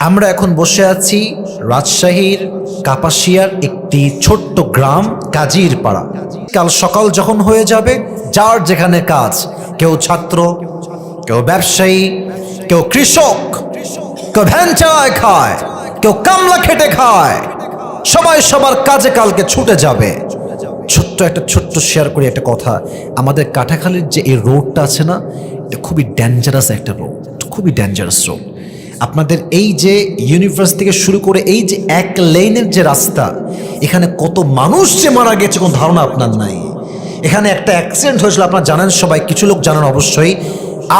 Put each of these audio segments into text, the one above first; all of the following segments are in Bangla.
আমরা এখন বসে আছি রাজশাহীর কাপাসিয়ার একটি ছোট্ট গ্রাম কাজীর পাড়া কাল সকাল যখন হয়ে যাবে, যার যেখানে কাজ, কেউ ছাত্র, কেউ ব্যবসায়ী, কেউ কৃষক, কেউ ভ্যান চালায় খায়, কেউ কামলা খেটে খায়, সবাই সবার কাজে কালকে ছুটে যাবে। ছোট্ট একটা ছোট্ট শেয়ার করি একটা কথা। আমাদের কাটাখালীর যে এই রোডটা আছে না, এটা খুবই ডেঞ্জারাস একটা রোড খুবই ডেঞ্জারাস রোড আপনাদের এই যে ইউনিভার্স থেকে শুরু করে এই যে এক লেনের যে রাস্তা, এখানে কত মানুষ যে মারা গেছে কোনো ধারণা আপনার নাই। এখানে একটা অ্যাক্সিডেন্ট হয়েছিল, আপনার জানেন সবাই, কিছু লোক জানেন অবশ্যই।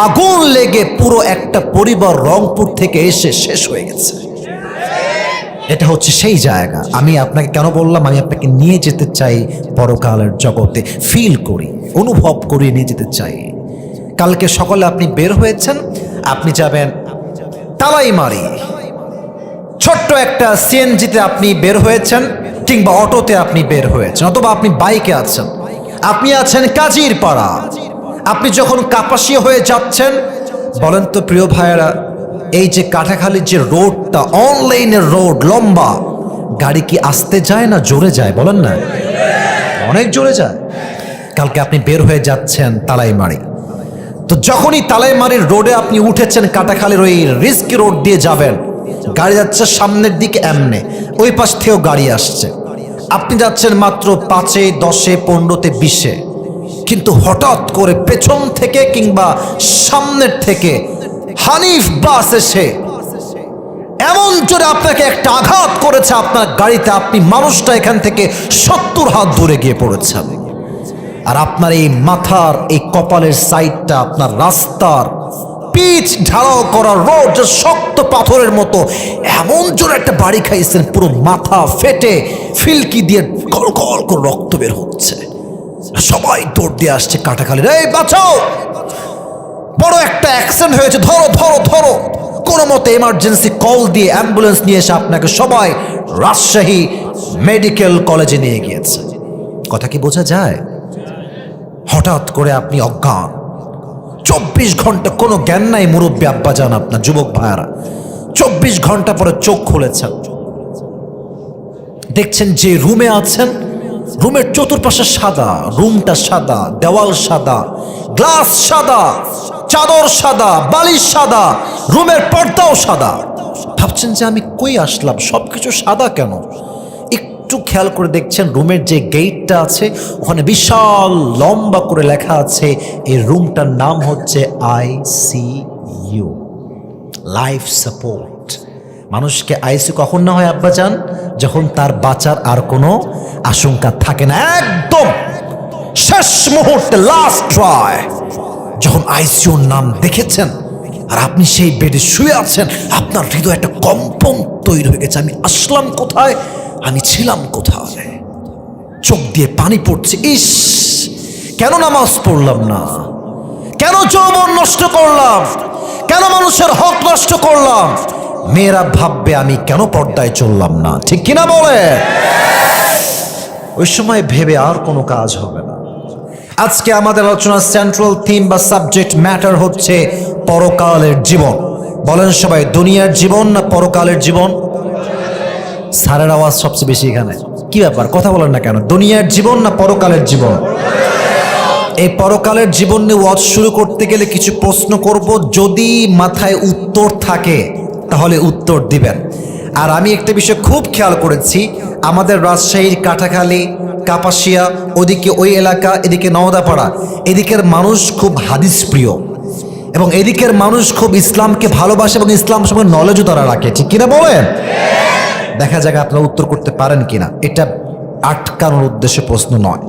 আগুন লেগে পুরো একটা পরিবার রংপুর থেকে এসে শেষ হয়ে গেছে। এটা হচ্ছে সেই জায়গা। আমি আপনাকে কেন বললাম, আমি আপনাকে নিয়ে যেতে চাই পরকালের জগতে। ফিল করি, অনুভব করিয়ে নিয়ে যেতে চাই। কালকে সকালে আপনি বের হয়েছেন, আপনি যাবেন তালাইমারি ছোট্ট একটা সিএনজিতে আপনি বের হয়েছেন, কিংবা অটোতে আপনি বের হয়েছেন, অথবা আপনি বাইকে আছেন। আপনি আছেন কাজীর পাড়া আপনি যখন কাপাসিয়া হয়ে যাচ্ছেন, বলেন তো প্রিয় ভাইয়েরা, এই যে কাঠাখালির যে রোডটা অনলাইনের রোড, লম্বা, গাড়ি কি আসতে যায় না জোরে যায়, বলেন না? অনেক জোরে যায়। কালকে আপনি বের হয়ে যাচ্ছেন তালাইমারি তো যখনই তালাইমারির রোডে আপনি উঠেছেন কাটাখালির ওই রিস্ক রোড দিয়ে যাবেন, গাড়ি যাচ্ছে সামনের দিকে এমনে, ওই পাশ থেকেও গাড়ি আসছে। আপনি যাচ্ছেন মাত্র পাঁচে, দশে, পনেরোতে, বিশে। কিন্তু হঠাৎ করে পেছন থেকে কিংবা সামনের থেকে হানিফ বাস এসে, এমন জোরে আপনাকে একটা আঘাত করেছে আপনার গাড়িতে, আপনি মানুষটা এখান থেকে সত্তর হাত দূরে গিয়ে পড়েছেন। আর আপনার এই মাথার, এই কপালের সাইডটা, আপনার রাস্তার পিচ ঢালাও করা রোড শক্ত পাথরের মতো, এমন জোরে একটা বাড়ি খাইছেন, পুরো মাথা ফেটে ফিলকি দিয়ে গল গল করে রক্ত বের হচ্ছে। সবাই দৌড় দিয়ে আসছে কাটাখালির এই, বাঁচাও! বড় একটা অ্যাক্সিডেন্ট হয়েছে, ধরো ধরো ধরো। কোনো মতে এমার্জেন্সি কল দিয়ে অ্যাম্বুলেন্স নিয়ে এসে আপনাকে সবাই রাজশাহী মেডিকেল কলেজে নিয়ে গিয়েছে। কথা কি বোঝা যায়? হঠাৎ করে আপনি অজ্ঞান। চব্বিশ ঘণ্টা কোনো জ্ঞান নাই মুরব্বী আব্বা যান আপনার যুবক ভাইয়ারা। চব্বিশ ঘণ্টা পরে চোখ খুলেছেন। দেখছেন যে রুমে আছেন, রুমের চতুর্পাশে সাদা, রুমটা সাদা, দেওয়াল সাদা, গ্লাস সাদা, চাদর সাদা, বালিশ সাদা, রুমের পর্দাও সাদা। ভাবছেন যে আমি কই আসলাম? সবকিছু সাদা কেন? একটু খেয়াল করে দেখছেন, রুমের যে গেটটা আছে, ওখানে বিশাল লম্বা করে লেখা আছে, এই রুমটার নাম হচ্ছে আইসিইউ লাইফ সাপোর্ট। মানুষকে আইসি কখন না হয় আব্বা চান যখন তার বাঁচার আর কোনো আশঙ্কা থাকে না। একদম শেষ মুহূর্তে লাস্ট ট্রাই যখন আইসিউর নাম দেখেছেন, আর আপনি সেই বেডে শুয়ে আছেন, আপনার হৃদয় একটা কম্পন তৈরি হয়ে গেছে। আমি আসলাম কোথায়? আমি ছিলাম কোথায়? চোখ দিয়ে পানি পড়ছে, ইস, কেন নামাজ পড়লাম না? কেন যৌবন নষ্ট করলাম? কেন মানুষের হক নষ্ট করলাম? মেয়েরা ভাববে আমি কেন পর্দায় চললাম না, ঠিক কিনা বলে? ওই সময় ভেবে আর কোনো কাজ হবে না। আজকে আমাদের আলোচনার সেন্ট্রাল থিম বা সাবজেক্ট ম্যাটার হচ্ছে পরকালের জীবন। বলেন সবাই, দুনিয়ার জীবন না পরকালের জীবন? সারের আওয়াজ সবচেয়ে বেশি এখানে। কি ব্যাপার? কথা বলেন না কেন? দুনিয়ার জীবন না পরকালের জীবন? এই পরকালের জীবন নিয়ে ওয়াজ শুরু করতে গেলে কিছু প্রশ্ন করব, যদি মাথায় উত্তর থাকে, তাহলে উত্তর দিবেন। আর আমি একটা বিষয় খুব খেয়াল করেছি, আমাদের রাজশাহীর কাটাখালী কাপাসিয়া, ওদিকে ওই এলাকা, এদিকে নওদাপাড়া, এদিকের মানুষ খুব হাদিস প্রিয় এবং এদিকের মানুষ খুব ইসলামকে ভালোবাসে এবং ইসলাম সম্পর্কে নলেজও তারা রাখে। ঠিক কিনা বলেন? দেখা যাক আপনারা উত্তর করতে পারেন কিনা। এটা আটকানোর উদ্দেশ্যে প্রশ্ন নয়।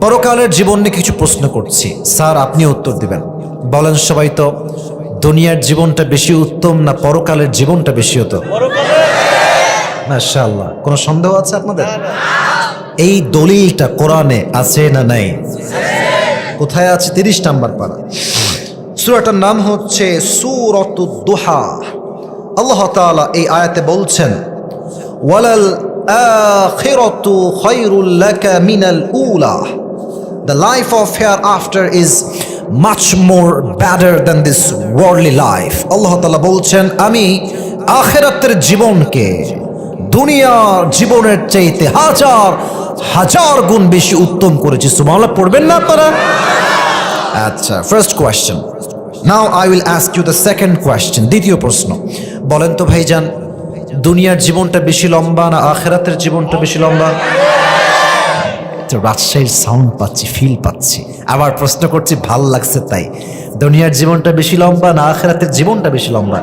পরকালের জীবন নিয়ে কিছু প্রশ্ন করছি। স্যার, আপনি উত্তর দিবেন। বলেন সবাই তো, দুনিয়ার জীবনটা বেশি উত্তম না পরকালের জীবনটা বেশি হতো মাশাআল্লাহ। কোনো সন্দেহ আছে আপনাদের? এই দলিলটা কোরআনে আছে না নাই? কোথায় আছে? তিরিশ নাম্বার পারা। সূরাটার নাম হচ্ছে সূরাতুদ দুহা। আল্লাহ তাআলা এই আয়াতে বলছেন ওয়ালাল আখিরাতু খায়রুল লাকা মিনাল উলা। The life of hereafter is much more better than this worldly life. আল্লাহ তাআলা বলছেন, আমি আখেরাতের জীবনকে দুনিয়ার জীবনের চাইতে হাজার হাজার গুণ বেশি উত্তম করেছি। সুমাল্লাহ পড়বেন না আপনারা? আচ্ছা first question now I will ask you the second question দ্বিতীয় প্রশ্ন। বলেন তো ভাইজান দুনিয়ার জীবনটা বেশি লম্বা না আখেরাতের জীবনটা বেশি লম্বা? তো রাজশাহীর সাউন্ড পাচ্ছি ফিল পাচ্ছি। আবার প্রশ্ন করছি, ভালো লাগছে তাই। দুনিয়ার জীবনটা বেশি লম্বা না আখেরাতের জীবনটা বেশি লম্বা?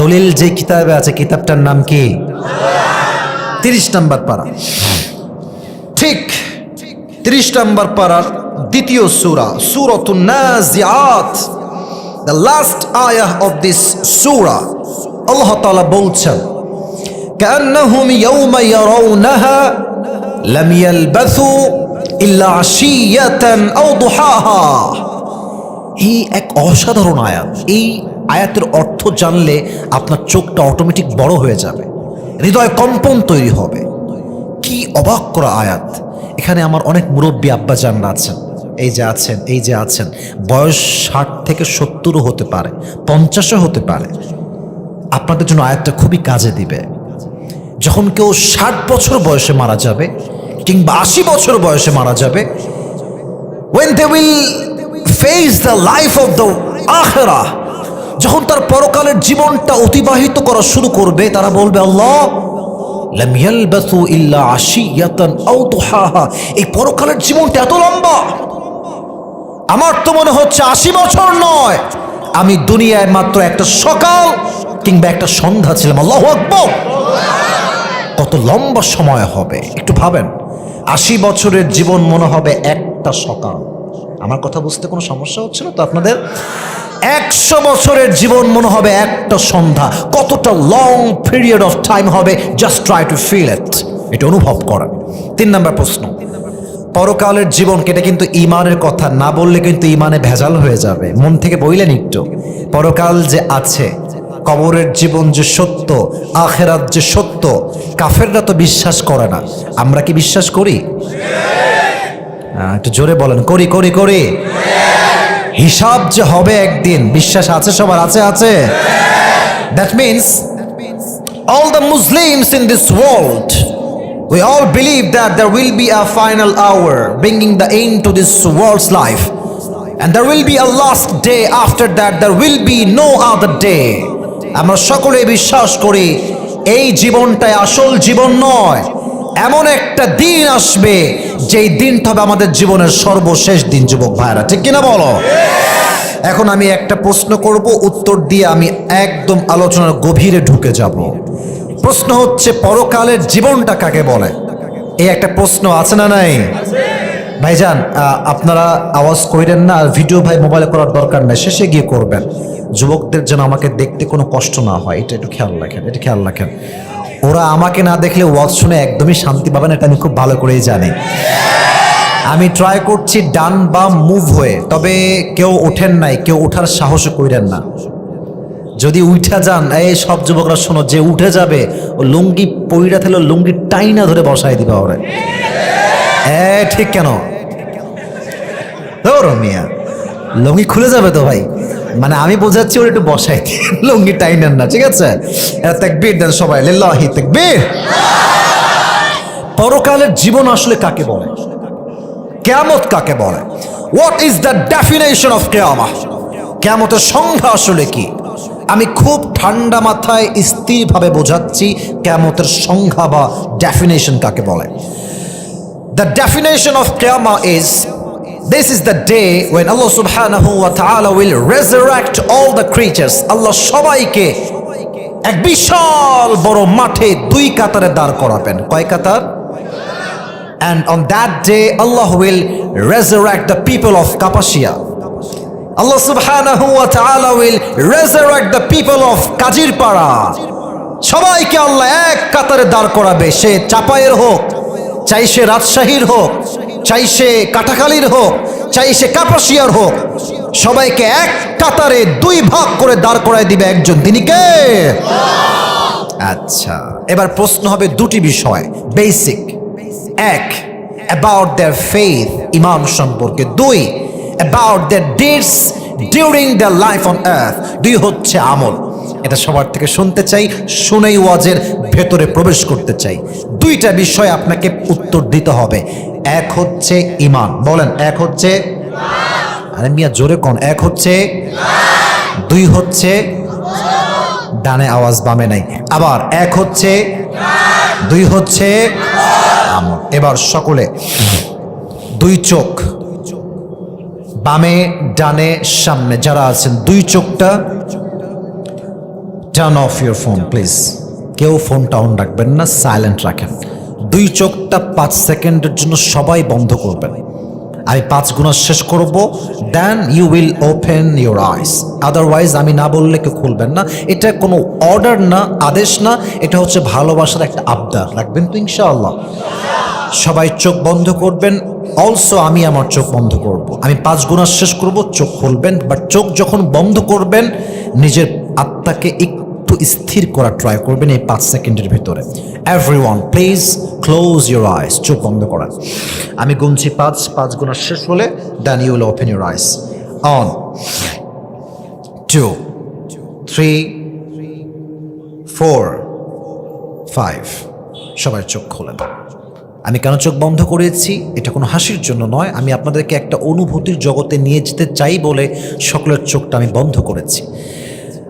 দলিল যে কিতাবে আছে, কিতাবটার নাম কি? তিরিশ নাম্বার পাড়া ঠিক তিরিশ নাম্বার পারার দ্বিতীয় সুরা, সুরতুন দ্য লাস্ট আয়াহ অফ দিস সুরা। আল্লাহ তাআলা বলছেন كأنهم يوم يرونها لم يلبثوا إلا عشية أو ضحاها এই এক অসাধারণ আয়াত এই আয়াতের অর্থ জানলে আপনার চোখটা অটোমেটিক বড় হয়ে যাবে হৃদয় কম্পন তৈরি হবে কি অবাক করা আয়াত এখানে আমার অনেক মুরব্বী আব্বাজানরা আছেন এই যে আছেন এই যে আছেন বয়স ষাট থেকে সত্তরও হতে পারে পঞ্চাশও হতে পারে আপনাদের জন্য আয়াতটা খুবই কাজে দিবে। যখন কেউ ষাট বছর বয়সে মারা যাবে কিংবা আশি বছর বয়সে মারা যাবে, when they will face the life of the আখেরা, যখন তার পরকালের জীবনটা অতিবাহিত করা শুরু করবে, তারা বলবে, আল্লাহ এই পরকালের জীবনটা এত লম্বা। আমার তো মনে হচ্ছে আশি বছর নয়। আমি দুনিয়ায় মাত্র একটা সকাল কিংবা একটা সন্ধ্যা ছিলাম। আল্লাহ আকবর। কত লম্বা সময় হবে। একটু ভাবেন, আশি বছরের জীবন মনে হবে একটা সকাল। আমার কথা বুঝতে কোনো সমস্যা হচ্ছে না তো আপনাদের? একশো বছরের জীবন মনে হবে একটা সন্ধ্যা। কতটা লং পিরিয়ড অফ টাইম হবে? Just try to feel it এটা অনুভব করা। তিন নম্বর প্রশ্ন। পরকালের জীবন এটা কিন্তু ইমানের কথা না বললে কিন্তু ইমানে ভেজাল হয়ে যাবে। মন থেকে বইলেন একটু। পরকাল যে আছে কবরের জীবন যে সত্য আখেরাত যে সত্য কাফেররা তো বিশ্বাস করে না আমরা কি বিশ্বাস করি একটু জোরে বলেন করি করি করি হিসাব যে হবে একদিন বিশ্বাস আছে সবার আছে আছে that means all the Muslims in this world we all believe that there will be a final hour bringing the end to this world's life. And there will be a last day after that, there will be no other day. আমরা সকলে বিশ্বাস করি, এই জীবনটাই আসল জীবন নয়। এমন একটা দিন আসবে, যেই দিনটা হবে আমাদের জীবনের সর্বশেষ দিন, যুবক ভাইরা ঠিক কিনা বলো? এখন আমি একটা প্রশ্ন করব, উত্তর দিয়ে আমি একদম আলোচনার গভীরে ঢুকে যাব। প্রশ্ন হচ্ছে, পরকালের জীবনটা কাকে বলে? এই একটা প্রশ্ন আছে না নাই? ভাইজান আপনারা আওয়াজ কইরেন না, আর ভিডিও ভাই মোবাইলে করার দরকার নাই, শেষে গিয়ে করবেন। যুবকদের যেন আমাকে দেখতে কোনো কষ্ট না হয়, এটা একটু খেয়াল রাখেন, এটা খেয়াল রাখেন। ওরা আমাকে না দেখলে ওয়াজ শুনে একদমই শান্তি পাবেন এটা আমি খুব ভালো করেই জানি। আমি ট্রাই করছি ডান বা মুভ হয়ে, তবে কেউ ওঠেন নাই, কেউ ওঠার সাহস কইরেন না। যদি উঠা যান, এই সব যুবকরা শোনো, যে উঠে যাবে, ও লুঙ্গি পইরা থেলে লুঙ্গি টাইনা ধরে বসাই দিবা ওরে। এ, ঠিক কেন? ধরো মিয়া, লুঙ্গি খুলে যাবে তো ভাই। মানে আমি বোঝাচ্ছি ওর একটু বসাই লুঙ্গি টাইনেন না, ঠিক আছে? তাকবীর, দেন সবাই, লিল্লাহি তাকবীর। পরকালের জীবন আসলে কাকে বলে? কেয়ামত কাকে বলে? What is the definition of কেয়ামা কেয়ামতের সংজ্ঞা আসলে কি? আমি খুব ঠান্ডা মাথায় স্থিরভাবে বোঝাচ্ছি কেয়ামতের সংজ্ঞা বা ডেফিনেশন কাকে বলে। The definition of Qiyamah is this is the day when Allah subhanahu wa ta'ala will resurrect all the creatures. Allah সবাইকে এক বিশাল বড় মাঠে দুই কাতারে দাঁড় করাবেন কয় কাতার And on that day, Allah will resurrect the people of Kapashia. Allah subhanahu wa ta'ala will resurrect the people of Kajirpara. সবাইকে আল্লাহ এক কাতারে দাঁড় করাবে সে চাপায়ের হোক চাই সে রাজশাহীর হোক চাই সে কাটাখালীর হোক, চাই সে কাপাসিয়ার হোক, সবাইকে এক কাতারে দুই ভাগ করে দাঁড় করায় দিবে একজন। তিনি কে? আচ্ছা এবার প্রশ্ন হবে দুটি বিষয় বেসিক এক অ্যাবাউট দেয়ার ফেথ ইমান সম্পর্কে। দুই about their deeds during the life on earth দুই হচ্ছে আমল। এটা সবার থেকে শুনতে চাই, শুনেই ওয়াজের ভেতরে প্রবেশ করতে চাই। দুইটা বিষয় আপনাকে উত্তর দিতে হবে। এক হচ্ছে ইমান বলেন, এক হচ্ছে আরে মিয়া, জোরে কোন? এক হচ্ছে দুই হচ্ছে ডানে আওয়াজ, বামে নাই। আবার এক হচ্ছে দুই হচ্ছে এবার সকলে, দুই চোখ, বামে, ডানে, সামনে, যারা আছেন, দুই চোখটা turn off your phone please কেউ ফোনটা অন রাখবেন না সাইলেন্ট রাখেন। দুই চোখটা পাঁচ সেকেন্ডের জন্য সবাই বন্ধ করবেন। আমি পাঁচ গুণা শেষ করব। Then you will open your eyes otherwise আমি না বললে কেউ খুলবেন না। এটা কোনো অর্ডার না, আদেশ না। এটা হচ্ছে ভালোবাসার একটা আবদার। রাখবেন তো ইনশাআল্লাহ। সবাই চোখ বন্ধ করবেন। অলসো আমি আমার চোখ বন্ধ করব। আমি পাঁচ গুণা শেষ করব, চোখ খুলবেন। বাট চোখ যখন বন্ধ করবেন, নিজের আত্মাকে একটু স্থির করা ট্রাই করবেন এই পাঁচ সেকেন্ডের ভিতরে। Every one please close your eyes চোখ বন্ধ করার আমি গুনছি পাঁচ পাঁচ গুণা শেষ হলে then you will open your eyes one two three four five সবাই চোখ খোলেন। আমি কেন চোখ বন্ধ করেছি? এটা কোনো হাসির জন্য নয়। আমি আপনাদেরকে একটা অনুভূতির জগতে নিয়ে যেতে চাই বলে সকলের চোখটা আমি বন্ধ করেছি।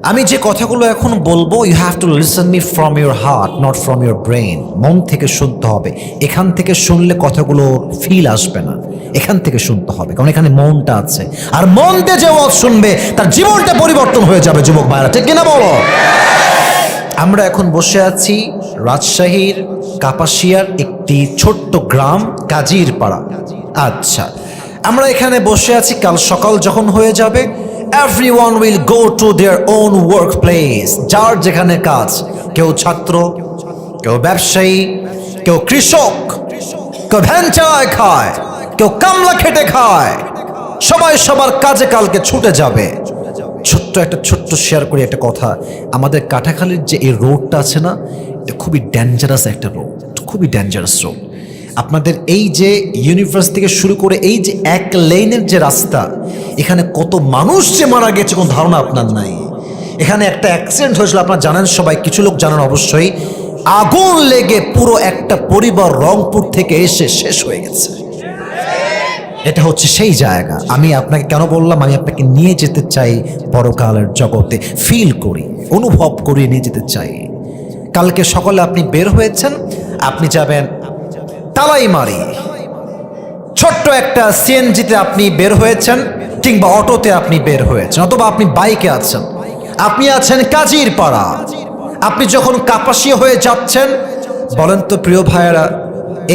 আমি যে কথাগুলো এখন বলব you have to listen me from your heart not from your brain মন থেকে শুনতে হবে। এখান থেকে শুনলে কথাগুলো ফিল আসবে না। এখান থেকে শুনতে হবে, কারণ এখানে মনটা আছে। আর মন দিয়ে যে ওয়াজ শুনবে, তার জীবনটা পরিবর্তন হয়ে যাবে, যুবক ভাইরা। ঠিক কিনা বলো? আমরা এখন বসে আছি রাজশাহীর কাপাসিয়ার একটি ছোট্ট গ্রাম কাজির পাড়া আচ্ছা আমরা এখানে বসে আছি কাল সকাল যখন হয়ে যাবে every one will go to their own work place যার যেখানে কাজ। কেউ ছাত্র, কেউ ব্যবসায়ী, কেউ কৃষক, কেউ ভ্যান চালায় খায়, কেউ কামলা খেটে খায়। সবাই সবার কাজে কালকে ছুটে যাবে। ছোট্ট একটা ছোট্ট শেয়ার করি একটা কথা। আমাদের কাটাখালির যে এই রোডটা আছে না, এটা খুবই ডেঞ্জারাস একটা রোড খুবই ডেঞ্জারাস রোড আপনাদের এই যে ইউনিভার্স থেকে শুরু করে এই যে এক লেনের যে রাস্তা, এখানে কত মানুষ যে মারা গেছে কোনো ধারণা আপনার নাই। এখানে একটা অ্যাক্সিডেন্ট হয়েছিল, আপনারা জানেন সবাই, কিছু লোক জানেন অবশ্যই। আগুন লেগে পুরো একটা পরিবার রংপুর থেকে এসে শেষ হয়ে গেছে। এটা হচ্ছে সেই জায়গা। আমি আপনাকে কেন বললাম, আমি আপনাকে নিয়ে যেতে চাই পরকালের জগতে। ফিল করি, অনুভব করে নিয়ে যেতে চাই। কালকে সকালে আপনি বের হয়েছেন, আপনি যাবেন তালাইমারি ছোট্ট একটা সিএনজিতে আপনি বের হয়েছেন, কিংবা অটোতে আপনি বের হয়েছেন, অথবা আপনি বাইকে আছেন। আপনি আছেন কাজীর পাড়া আপনি যখন কাপাসিয়া হয়ে যাচ্ছেন, বলেন তো প্রিয় ভাইয়েরা,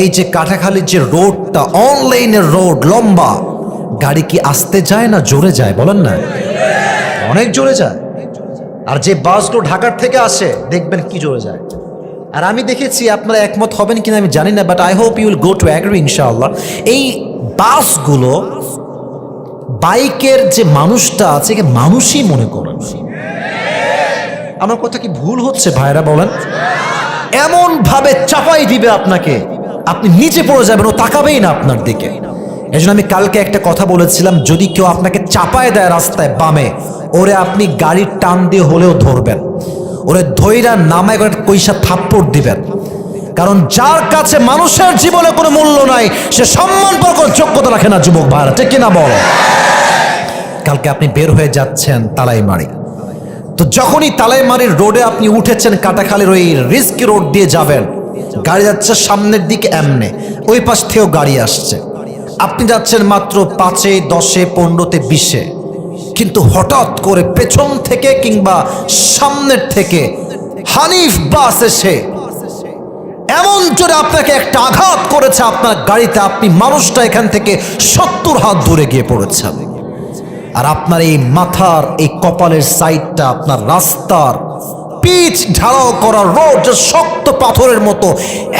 এই যে কাঠাখালির যে রোডটা অনলাইনের রোড লম্বা, গাড়ি কি আসতে যায় না জোরে যায়, বলেন না? অনেক জোরে যায়। আর যে বাসগুলো ঢাকার থেকে আসে, দেখবেন কি জোরে যায়। আর আমি দেখেছি আপনারা একমত হবেন কিনা আমি জানি না but I hope you will go to agree ইনশাআল্লাহ এই বাসগুলো বাইকের যে মানুষটা আছে মানুষই মনে করেন আমার কথা কি ভুল হচ্ছে ভাইরা বলেন? এমন ভাবে চাপাই দিবে আপনাকে, আপনি নিচে পড়ে যাবেন, ও তাকাবেই না আপনার দিকে। এই জন্য আমি কালকে একটা কথা বলেছিলাম, যদি কেউ আপনাকে চাপায় দেয় রাস্তায়, বামে, ওরে আপনি গাড়ির টান দিয়ে হলেও ধরবেন। ওরে ধৈরা নামায় করে কইসা থাপ্পড় দিবেন। কারণ যার কাছে মানুষের জীবনে কোনো মূল্য নাই, সে সম্মান পর কোনো যোগ্যতা রাখে না যুবক ভাইরা ঠিক কিনা বল? কালকে আপনি বের হয়ে যাচ্ছেন তালাইমারি। তো যখনই তালাইমারির রোডে আপনি উঠেছেন কাটাখালির ওই রিস্ক রোড দিয়ে যাবেন, গাড়ি যাচ্ছে সামনের দিকে এমনে, ওই পাশ থেকেও গাড়ি আসছে। আপনি যাচ্ছেন মাত্র পাঁচে, দশে, পনেরোতে, বিশে। কিন্তু হঠাৎ করে পেছন থেকে কিংবা সামনের থেকে হানিফ বাস এসে এমন জোরে আপনাকে একটা আঘাত করেছে আপনার গাড়িতে। আপনি মানুষটা এখান থেকে সত্তর হাত দূরে গিয়ে পড়েছেন। আর আপনার এই মাথার, এই কপালের সাইডটা, আপনার রাস্তার পিচ ঢালাও করা রোড শক্ত পাথরের মতো,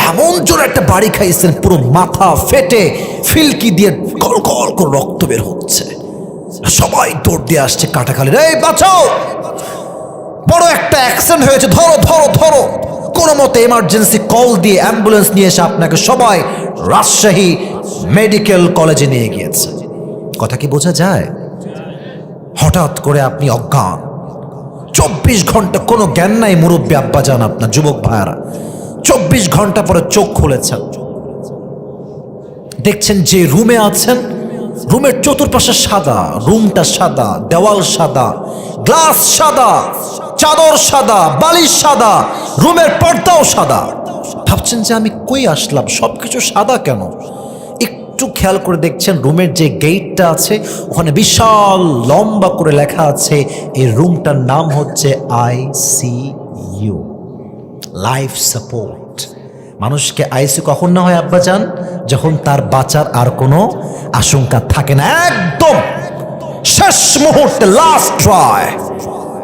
এমন জোরে একটা বাড়ি খাইছেন, পুরো মাথা ফেটে ফিলকি দিয়ে গল গল করে রক্ত বের হচ্ছে। সবাই দৌড় দিয়ে আসছে কাটাখালির। এই, বাঁচাও! বড় একটা অ্যাক্সিডেন্ট হয়েছে। ধরো ধরো ধরো। কোনো মতে এমার্জেন্সি কল দিয়ে অ্যাম্বুলেন্স নিয়ে এসে আপনাকে সবাই রাজশাহী মেডিকেল কলেজে নিয়ে গিয়েছে। কথা কি বোঝা যায়? হঠাৎ করে আপনি অজ্ঞান। চব্বিশ ঘণ্টা কোনো জ্ঞান নাই মুরব্বী আব্বা যান আপনার, যুবক ভাইয়ারা। চব্বিশ ঘণ্টা পরে চোখ খুলেছেন। দেখছেন যে রুমে আছেন রুমের চতুর্পাশে সাদা, রুমটা সাদা, দেওয়াল সাদা, গ্লাস সাদা, চাদর সাদা, বালিশ সাদা, রুমের পর্দাও সাদা। ভাবছেন যে আমি কই আসলাম? সবকিছু সাদা কেন? একটু খেয়াল করে দেখছেন রুমের যে গেটটা আছে, ওখানে বিশাল লম্বা করে লেখা আছে, এই রুমটার নাম হচ্ছে আইসিইউ লাইফ সাপোর্ট। মানুষকে আইসি কখন না হয় আব্বা যান যখন তার বাঁচার আর কোনো আশঙ্কা থাকে না। একদম শেষ মুহূর্তে লাস্ট ট্রাই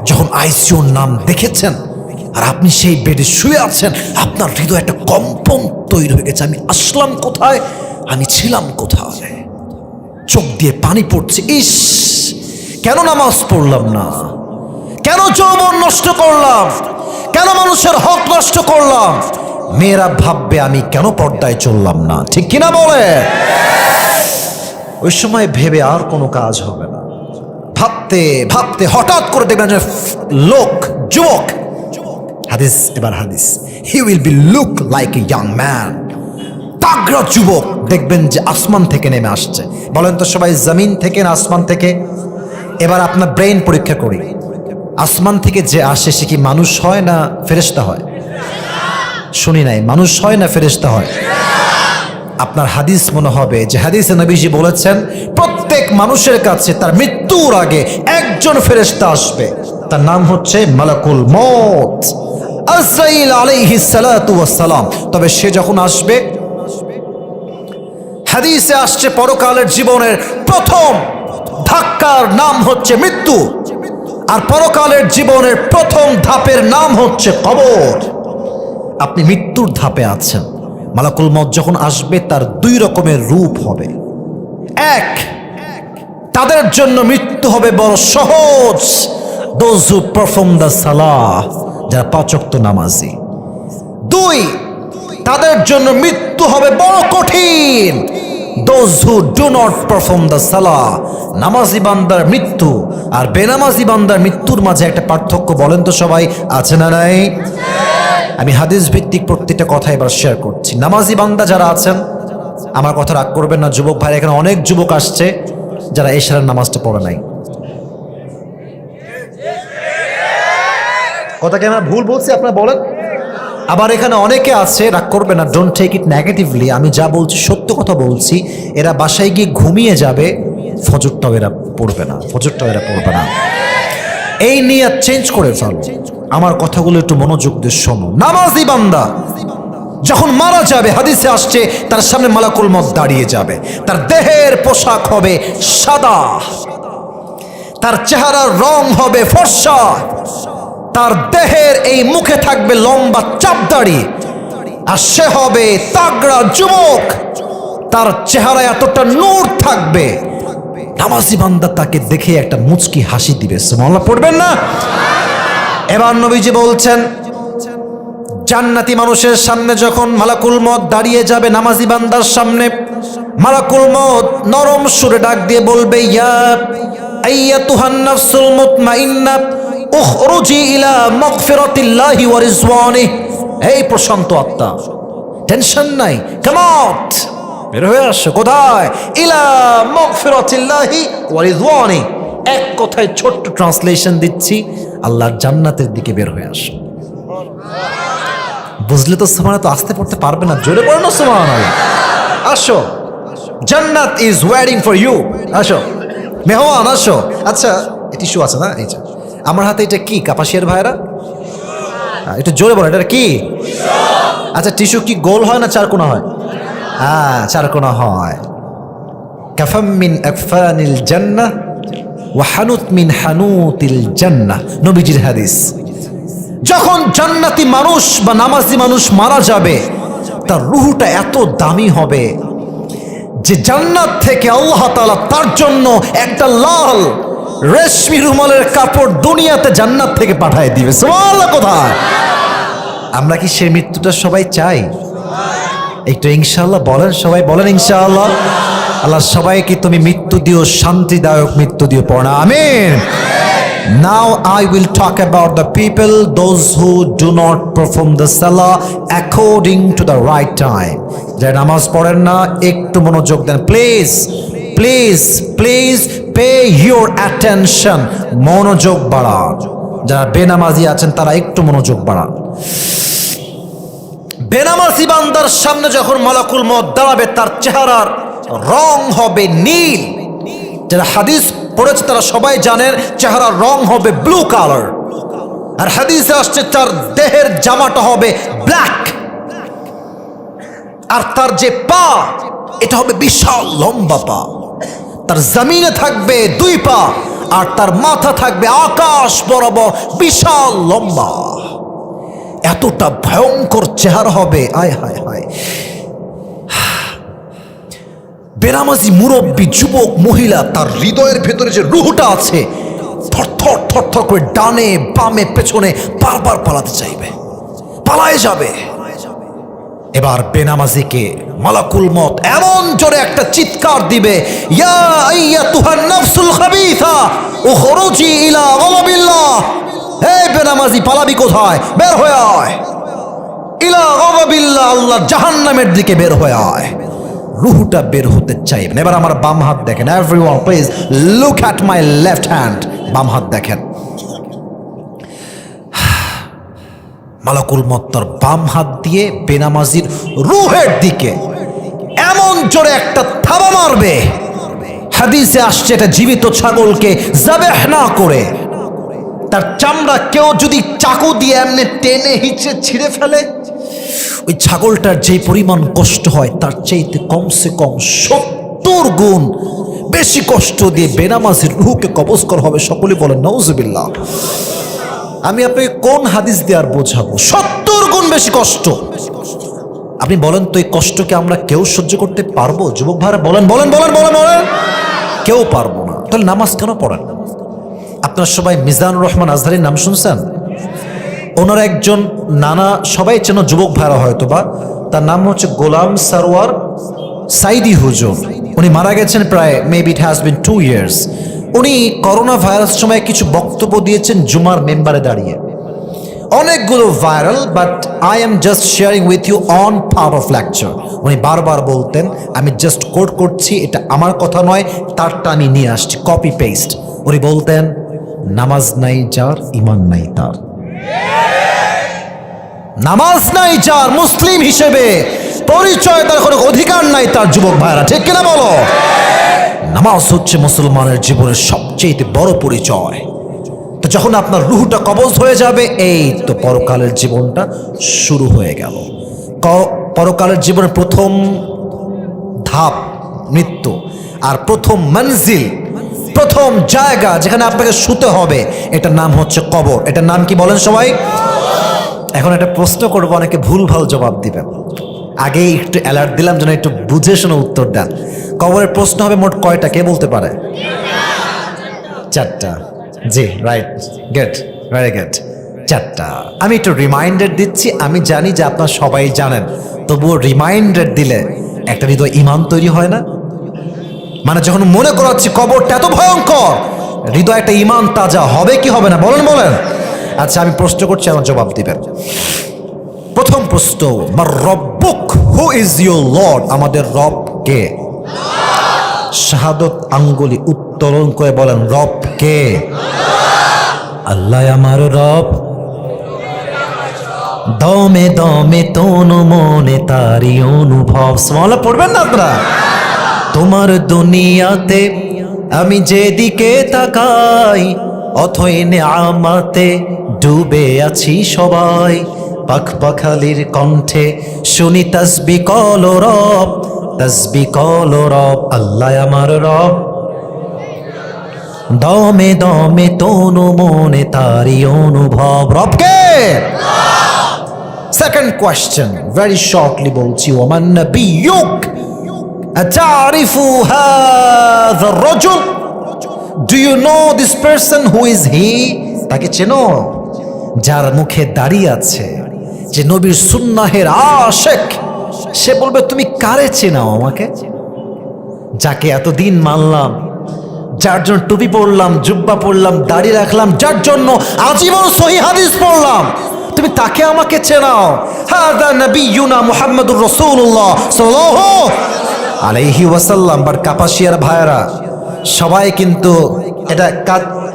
যখন আইসিউর নাম দেখেছেন, আর আপনি সেই বেডে শুয়ে আছেন, আপনার হৃদয় একটা কম্পন তৈরি হয়ে গেছে। আমি আসলাম কোথায়? আমি ছিলাম কোথায়? চোখ দিয়ে পানি পড়ছে। ইস, কেন নামাজ পড়লাম না? কেন যৌবন নষ্ট করলাম? কেন মানুষের হক নষ্ট করলাম? মেয়েরা ভাববে, আমি কেন পর্দায় চললাম না? ঠিক কিনা বলে? ওই সময় ভেবে আর কোনো কাজ হবে না। ভাবতে ভাবতে হঠাৎ করে দেখবেন যে, লোক, যুবক। হাদিস, এবার হাদিস। He will be look like a young man তাগড়া যুবক দেখবেন যে আসমান থেকে নেমে আসছে। বলেন তো সবাই, জমিন থেকে না আসমান থেকে? এবার আপনার ব্রেন পরীক্ষা করি। আসমান থেকে যে আসে, সে কি মানুষ হয় না ফেরেশতা হয়? শুনি নাই। মানুষ হয় না, ফেরেশতা হয়। আপনার হাদিস মনে হবে যে হাদিসে নবীজি বলেছেন, প্রত্যেক মানুষের কাছে তার মৃত্যুর আগে একজন ফেরেশতা আসবে। তার নাম হচ্ছে মালাকুল মত সালাতু সালাম তবে সে যখন আসবে, হাদিসে আসছে পরকালের জীবনের প্রথম ধাক্কার নাম হচ্ছে মৃত্যু। আর পরকালের জীবনের প্রথম ধাপের নাম হচ্ছে কবর। আপনি মৃত্যুর ধাপে আছেন। মালাকুল মত যখন আসবে, তার দুই রকমের রূপ হবে। এক, তাদের জন্য মৃত্যু হবে বড় সহজ। Those who perform the salah যারা পাচক্ত নামাজি। দুই, তাদের জন্য মৃত্যু হবে বড় কঠিন। Those who do not perform the সালাহ নামাজি বান্দার মৃত্যু আর বেনামাজি বান্দার মৃত্যুর মাঝে একটা পার্থক্য বলেন তো সবাই, আছে না নাই? আমি হাদিস ভিত্তিক প্রত্যেকটা কথা এবার শেয়ার করছি। নামাজি বান্দা যারা আছেন, আমার কথা রাগ করবেন না, যুবক ভাই এখানে অনেক যুবক আসছে যারা এশারের নামাজটা পড়ে নাই। কথা কি আমরা ভুল বলছি, আপনারা বলেন? আবার এখানে অনেকে আছে, রাগ করবে না ডোন্ট টেক ইট নেগেটিভলি আমি যা বলছি, সত্য কথা বলছি, এরা বাসায় গিয়ে ঘুমিয়ে যাবে, ফজরটাও এরা পড়বে না, ফজরটাও এরা পড়বে না। এই নিয়ে চেঞ্জ করে ফেলো। আমার কথাগুলো একটু মনোযোগ দিয়ে শোনো। নামাজি বান্দা, যখন মারা যাবে, হাদিসে আসছে, তার সামনে মালাকুল মত দাঁড়িয়ে যাবে। তার দেহের পোশাক হবে সাদা, তার চেহারার রং হবে ফর্সা, তার দেহের এই মুখে থাকবে লম্বা চাপদাড়ি আর সে হবে তাগড়া যুবক। তার চেহারায় এতটা নূর থাকবে। নামাজি বান্দা তাকে দেখে একটা মুচকি হাসি দিবে। সুবহানাল্লাহ, পড়বেন না? এবার নবীজি বলছেন, জান্নাতি মানুষের সামনে যখন মালাকুল মত দাঁড়িয়ে যাবে নামাজি বান্দার সামনে, মালাকুল মত নরম সুরে ডাক দিয়ে বলবে, ইয়া আইয়াতুহান নাফসুল মুতমাইন্না, উখরুজি ইলা মাগফিরাতিল্লাহি ওয়া রিজওয়ানিহি। এই প্রশান্ত আত্মা, টেনশন নাই কামত বের হয়ে আসো, কোথায়? ইলা মাগফিরাতিল্লাহি ওয়া রিজওয়ানিহি। এক কথায় ছোট্ট ট্রান্সলেশন দিচ্ছি, আল্লাহর জান্নাতের দিকে বের হয়ে আসো বুঝলে তো সুবহান তো আসতে পড়তে পারবে না, জোরে পড়ো না সুবহান আসো। জান্নাত ইজ ওয়েটিং ফর ইউ আসো। মেহমান, আসো। আচ্ছা টিস্যু আছে না? এই আমার হাতে এটা কি, কাপাসিয়ার ভাইরা এটা জোরে বলো এটা কি? আচ্ছা টিস্যু কি গোল হয় না চারকোনা হয়? হ্যাঁ চারকোনা হয়। কাফাম মিন আকফানিল জান্নাহ। ওয়া হানুত মিন হানুতিল জান্নাহ, নবীজির হাদিস। যখন জান্নাতি মানুষ বা নামাজি মানুষ মারা যাবে, তার রুহুটা এত দামি হবে যে জান্নাত থেকে আল্লাহ তাআলা তার জন্য একটা লাল রেশমি রুমালের কাপড় দুনিয়াতে জান্নাত থেকে পাঠায় দিবে। কোথায়? আমরা কি সেই মৃত্যুটা সবাই চাই? একটু ইনশাআল্লাহ বলেন, সবাই বলেন ইনশাআল্লাহ। আল্লাহ সবাইকে তুমি মৃত্যু দিও শান্তিদায়ক মৃত্যু দিও পড়া আমিন। Now I will talk about the people, those who do not perform the salah according to the right time. যারা নামাজ পড়েন না একটু মনোযোগ দেন। Please please please pay your attention মনোযোগ বাড়ান যারা বেনামাজি আছেন তারা একটু মনোযোগ বাড়ান। বেনামাজি বান্দার সামনে যখন মালাকুল মত দাঁড়াবে তার চেহারার রং হবে নীল। যারা হাদিস পড়েছে, তারা সবাই জানেন চেহারার রং হবে ব্লু কালার আর হাদিসে আসছে, তার দেহের জামাটা হবে ব্ল্যাক আর তার যে পা, এটা হবে বিশাল লম্বা পা। তার জমিনে থাকবে দুই পা, আর তার মাথা থাকবে আকাশ বরাবর বিশাল লম্বা। এতটা ভয়ঙ্কর চেহারা হবে, আয় হায় হায়। বেনামাজি মুরব্বী যুবক মহিলা তার হৃদয়ের ভেতরে যে রুহটা আছে থরথর থরথর করে ডানে বামে পেছনে বারবার পালাতে চাইবে। পালায় যাবে। এবার বেনামাজিকে মালাকুল মত এমন জোরে একটা চিৎকার দিবে, ইয়া আইয়াতুহান নাফসুল খাবিথা উখরুজি ইলা গলাবিল্লাহ। হে বেনামাজি, পালাবি কোথায়? বের হয়ে আয়। ইলা গলাবিল্লাহ, আল্লাহ জাহান্নামের দিকে বের হয়ে আয়। রুহুটা বের হতে চাইবেন এবার আমার বাম হাত দেখেন। Everyone please look at my left hand বাম হাত দেখেন। মালাকুল মত্তর বাম হাত দিয়ে বেনামাজির রুহের দিকে। এমন জোরে একটা থাবা মারবে। হাদিসে আসছে এটা জীবিত ছাগলকে জাবেহ না করে। তার চামড়া কেউ যদি চাকু দিয়ে এমনি টেনে হিচে ছিঁড়ে ফেলে ওই ছাগলটার যে পরিমাণ কষ্ট হয়, তার চাইতে কমসে কম সত্তর গুণ বেশি কষ্ট দিয়ে বেনামাজির রুহকে কবজ করা হবে। সকলে বলেন নওজুবিল্লাহ আমি আপনাকে কোন হাদিস দেওয়ার বোঝাবো? সত্তর গুণ বেশি কষ্ট। আপনি বলেন তো, এই কষ্টকে আমরা কেউ সহ্য করতে পারব? যুবক ভাইরা, বলেন বলেন বলেন বলেন বলেন। কেউ পারব না। তাহলে নামাজ কেন পড়েন? আপনার সবাই মিজানুর রহমান আজহারির নাম শুনছেন? ওনার একজন নানা, সবাই চেন যুবক ভাইরা হয়তো বা তার নাম হচ্ছে গোলাম সারোয়ার সাইদি হুজুর। উনি মারা গেছেন প্রায় maybe it has been two years উনি করোনা ভাইরাস সময় কিছু বক্তব্য দিয়েছেন জুমার মেম্বারে দাঁড়িয়ে। অনেকগুলো viral but I am just sharing with you one part of lecture উনি বারবার বলতেন, আমি জাস্ট কোট করছি, এটা আমার কথা নয়, তারটা আমি নিয়ে আসছি কপি পেস্ট উনি বলতেন, নামাজ নাই যার ইমান নাই তার। নামাজ নাই যার মুসলিম হিসেবে পরিচয় তার কোনো অধিকার নাই তার যুবক ভাইরা ঠিক কিনা বলো? নামাজ হচ্ছে মুসলমানের জীবনের সবচেয়ে বড় পরিচয়। তো যখন আপনার রুহুটা কবজ হয়ে যাবে, এই তো পরকালের জীবনটা শুরু হয়ে গেল। পরকালের জীবনের প্রথম ধাপ, মৃত্যু, আর প্রথম মঞ্জিল প্রথম জায়গা যেখানে আপনাকে শুতে হবে, এটার নাম হচ্ছে কবর। এটার নাম কি বলেন সবাই? এখন একটা প্রশ্ন করব, অনেকে ভুল ভালো জবাব দিবেন। আগেই একটু অ্যালার্ট দিলাম যেন একটু বুঝে শুনে উত্তর দেন। কবরের প্রশ্ন হবে মোট কয়টা? কে বলতে পারে? চারটা। জি রাইট গেট ভেরি গেট চারটা। আমি একটু রিমাইন্ডার দিচ্ছি, আমি জানি যে আপনারা সবাই জানেন, তবুও রিমাইন্ডার দিলে একটা হৃদয় ইমান তৈরি হয় না মানে যখন মনে করাচ্ছি কবরটা এত ভয়ঙ্কর, হৃদয় একটা ইমান তাজা হবে কি হবে না, বলেন বলেন। আচ্ছা আমি প্রশ্ন করছি, আমার জবাব দিবেন। প্রথম প্রশ্ন, মার রব্বুক হু ইজ ইউর লর্ড আমাদের রব কে? শাহাদত আঙ্গুলি উত্তোলন করে বলেন, রব কে? আল্লাহ আমার রব। দমে দমে তনু মনে তারি অনুভব। সমালা পড়বেন না আপনারা? তোমার দুনিয়াতে আমি যেদিকে তাকাই, অথই আমাতে ডুবে আছি সবাই। পাখ পাখালির কণ্ঠে শুনি তসবি কল রব, তসবি কল রব, আল্লাহ আমার রব। দমে দমে তনু মনে তারি অনুভব। রবকে সেকেন্ড কোয়েশ্চেন ভেরি শর্টলি বলছি, ওমান নবিয়ুক do you know this person who is he তাকে চেনো? যার মুখে দাঁড়িয়ে আছে, যে নবীর সুন্নাহের আশেক। সে বলবে, তুমি কারে চেনাও আমাকে? যাকে এতদিন মানলাম, যার জন্য টুপি পরলাম, জুব্বা পরলাম, দাড়ি রাখলাম, যার জন্য আজীবন সহি হাদিস পড়লাম। তুমি তাকে আমাকে চেনাও। হ্যাঁ নবী ইউনা মোহাম্মদুর রসুল্লাহ আলাইহি ওয়াসাল্লাম বাট কাপাসিয়ার ভাইরা সবাই কিন্তু এটা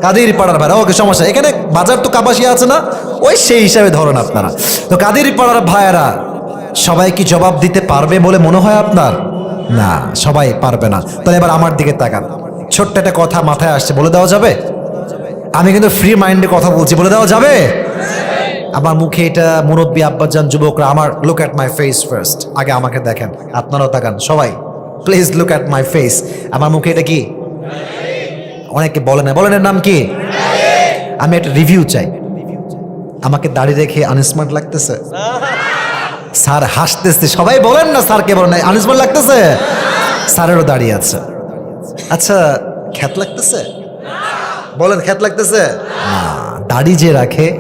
কাদের পাড়ার ভাইরা। ওকে, সমস্যা, এখানে বাজার তো কাপাসিয়া আছে না? ওই সেই হিসাবে ধরেন আপনারা। তো কাদের পাড়ার ভাইয়েরা, সবাই কি জবাব দিতে পারবে বলে মনে হয় আপনার? না, সবাই পারবে না। তাহলে এবার আমার দিকে তাকান। ছোট্ট একটা কথা মাথায় আসছে, বলে দেওয়া যাবে? আমি কিন্তু ফ্রি মাইন্ডে কথা বলছি, বলে দেওয়া যাবে? আমার মুখে এটা মুরব্বী আব্বাজান যুবকরা, আমার look at my face first আগে আমাকে দেখেন, আপনারাও তাকান, সবাই। Please look at my face আমার মুখে এটা কি? অনেকে বলে না। বলেন নাম কি? আমি একটা রিভিউ চাই। আমাকে দাঁড়িয়ে রেখে আনস্মার্ট লাগতেছে? স্যার হাসতেছে। সবাই বলেন না স্যারকে বলেন না। লাগতেছে? স্যারেরও দাঁড়িয়ে আছে। আচ্ছা খ্যাত লাগতেছে? বলেন, খ্যাত লাগতেছে? না, দাড়ি যে রাখে,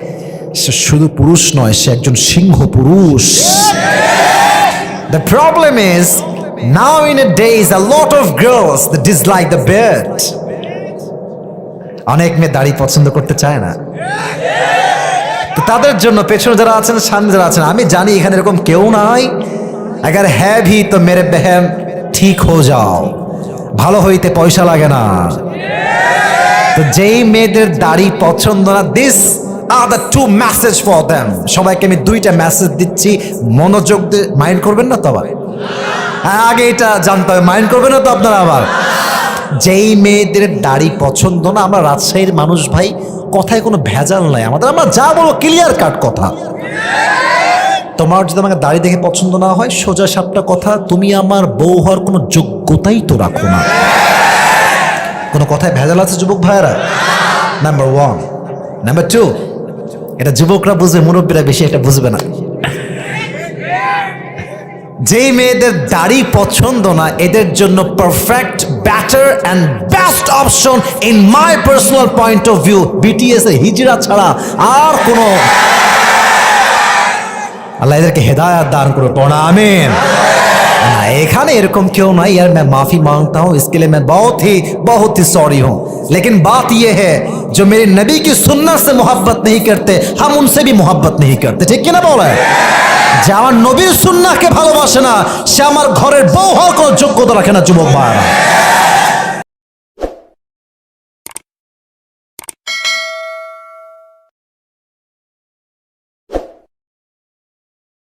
সে শুধু পুরুষ নয়, সে একজন সিংহ পুরুষ। The problem is Now in a days, a lot of girls that dislike the beard. অনেক মেয়ে দাড়ি পছন্দ করতে চায় না। তো তাদের জন্য পেছনে যারা আছেন সামনে যারা আছেন আমি জানি এখানে এরকম কেউ নাই। আগার হ্যাভ হি তো মেরে বেহেম ঠিক হয়ে যাও। ভালো হইতে পয়সা লাগে না। তো যেই মেয়েদের দাড়ি পছন্দ না this are two message for them সবাইকে আমি দুইটা মেসেজ দিচ্ছি। মনোযোগ দিয়ে মাইন্ড করবেন না তো আবার? আগে এটা জানতে হবে। মাইন্ড করবে না তো আপনারা আবার। যেই মেয়েদের দাড়ি পছন্দ না, আমরা রাজশাহীর মানুষ ভাই, কথায় কোনো ভেজাল নাই। আমাদের আমরা যা বলব ক্লিয়ার কাট কথা। তোমার যদি আমাকে দাড়ি দেখে পছন্দ না হয়, সোজা সাপটা কথা, তুমি আমার বউ হওয়ার কোনো যোগ্যতাই তো রাখো না। কোনো কথায় ভেজাল আছে যুবক ভাইয়েরা? নাম্বার ওয়ান নাম্বার টু এটা যুবকরা বুঝবে, মুরব্বীরা বেশি এটা বুঝবে না। যেই মেয়েদের দাড়ি পছন্দ না এদের জন্য perfect better and best option in my personal point of view BTS এর হিজরা ছাড়া আর কোনো আল্লাহ এদেরকে হেদায়ত দান করে পড়া আমিন না এখানে এরকম क्यों नहीं यार मैं माफी मांगता हूँ इसके लिए मैं बहुत ही बहुत ही सॉरी हूँ लेकिन बात यह है जो मेरे नबी की सुन्नत से मोहब्बत नहीं करते हम उनसे भी मोहब्बत नहीं करते ঠিক কিনা বলে যে আমার নবীর সুন্নাহকে ভালোবাসে না সে আমার ঘরের বউ হওয়ার কোনো যোগ্যতা রাখে না যুবক ভাইরা